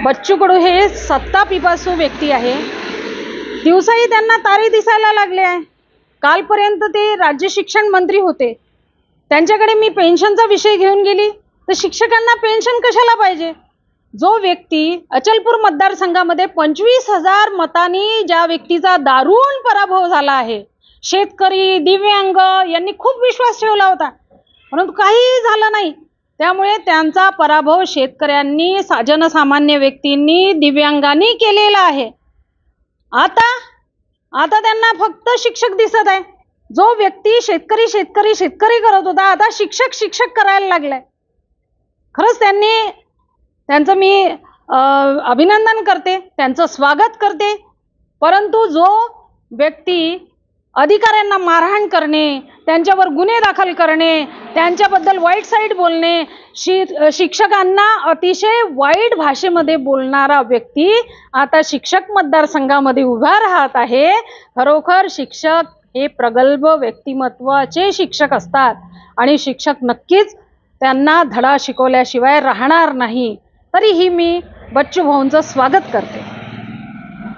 बच्चू कडू हे सत्ता पिपासू व्यक्ती आहे. दिवसाही त्यांना तारे दिसायला लागले आहे. कालपर्यंत ते राज्य शिक्षण मंत्री होते. त्यांच्याकडे मी पेन्शनचा विषय घेऊन गेली तर शिक्षकांना पेन्शन कशाला पाहिजे? जो व्यक्ती अचलपूर मतदारसंघामध्ये पंचवीस हजार मतांनी ज्या व्यक्तीचा दारुण पराभव झाला आहे शेतकरी दिव्यांग यांनी खूप विश्वास ठेवला होता. परंतु काहीही झालं नाही. त्यामुळे त्यांचा पराभव शेतकऱ्यांनी सा- जनसामान्य व्यक्तींनी दिव्यांगांनी केलेला आहे. आता आता त्यांना फक्त शिक्षक दिसत आहे. जो व्यक्ती शेतकरी शेतकरी शेतकरी करत होता आता शिक्षक शिक्षक करायला लागलाय. खरंच त्यांनी त्यांचं मी अभिनंदन करते त्यांचं स्वागत करते. परंतु जो व्यक्ती अधिकाऱ्यांना मारहाण करणे त्यांच्यावर गुन्हे दाखल करणे त्यांच्याबद्दल वाईट साईड बोलणे शि शिक्षकांना अतिशय वाईट भाषेमध्ये बोलणारा व्यक्ती आता शिक्षक मतदारसंघामध्ये उभा राहत आहे. खरोखर शिक्षक हे प्रगल्भ व्यक्तिमत्वाचे शिक्षक असतात आणि शिक्षक नक्कीच त्यांना धडा शिकवल्याशिवाय राहणार नाही. तरीही मी बच्चू भाऊंचं स्वागत करते.